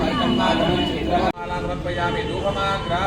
నరుతే సుప్రియతే కించనారే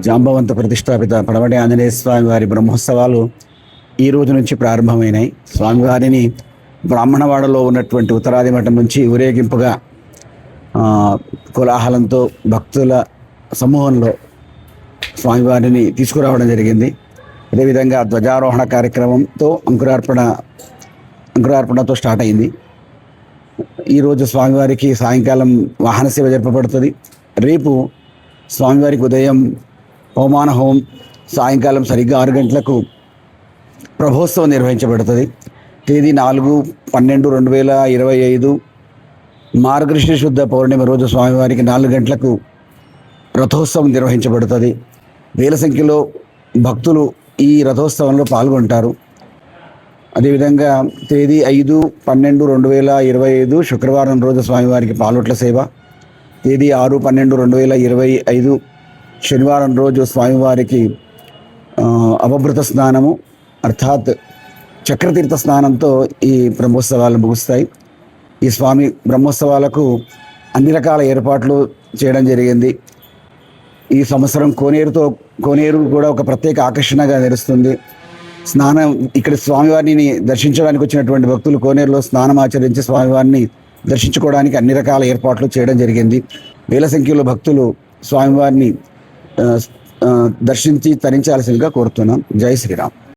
జాంబవంత ప్రతిష్టాపిత పడవటి ఆంజనేయ స్వామి వారి బ్రహ్మోత్సవాలు ఈ రోజు నుంచి ప్రారంభమైనాయి. స్వామివారిని బ్రాహ్మణవాడలో ఉన్నటువంటి ఉత్తరాది మఠం నుంచి ఊరేగింపుగా కోలాహలంతో భక్తుల సమూహంలో స్వామివారిని తీసుకురావడం జరిగింది. అదేవిధంగా ధ్వజారోహణ కార్యక్రమంతో అంకురార్పణ అంకురార్పణతో స్టార్ట్ అయింది. ఈరోజు స్వామివారికి సాయంకాలం వాహన సేవ జరపబడుతుంది. రేపు స్వామివారికి ఉదయం హోమాన హోమం సాయంకాలం సరిగ్గా ఆరు గంటలకు ప్రభోత్సవం నిర్వహించబడుతుంది. తేదీ నాలుగు పన్నెండు రెండు వేల ఇరవై ఐదు మార్గశిర శుద్ధ పౌర్ణమి రోజు స్వామివారికి నాలుగు గంటలకు రథోత్సవం నిర్వహించబడుతుంది. వేల సంఖ్యలో భక్తులు ఈ రథోత్సవంలో పాల్గొంటారు. అదేవిధంగా తేదీ ఐదు పన్నెండు రెండు వేల ఇరవై ఐదు శుక్రవారం రోజు స్వామివారికి పాలొట్ల సేవ. తేదీ ఆరు పన్నెండు రెండు వేల ఇరవై ఐదు శనివారం రోజు స్వామివారికి అవభృత స్నానము. అర్థాత్ చక్రతీర్థ స్నానంతో ఈ బ్రహ్మోత్సవాలు ముగుస్తాయి. ఈ స్వామి బ్రహ్మోత్సవాలకు అన్ని రకాల ఏర్పాట్లు చేయడం జరిగింది. ఈ సంవత్సరం కోనేరుతో కోనేరు కూడా ఒక ప్రత్యేక ఆకర్షణగా నిలుస్తుంది. స్నానం ఇక్కడ స్వామివారిని దర్శించడానికి వచ్చినటువంటి భక్తులు కోనేరులో స్నానం ఆచరించి స్వామివారిని దర్శించుకోవడానికి అన్ని రకాల ఏర్పాట్లు చేయడం జరిగింది. వేల సంఖ్యలో భక్తులు స్వామివారిని దర్శించి తరించాల్సిందిగా కోరుతున్నాం. జై శ్రీరామ్.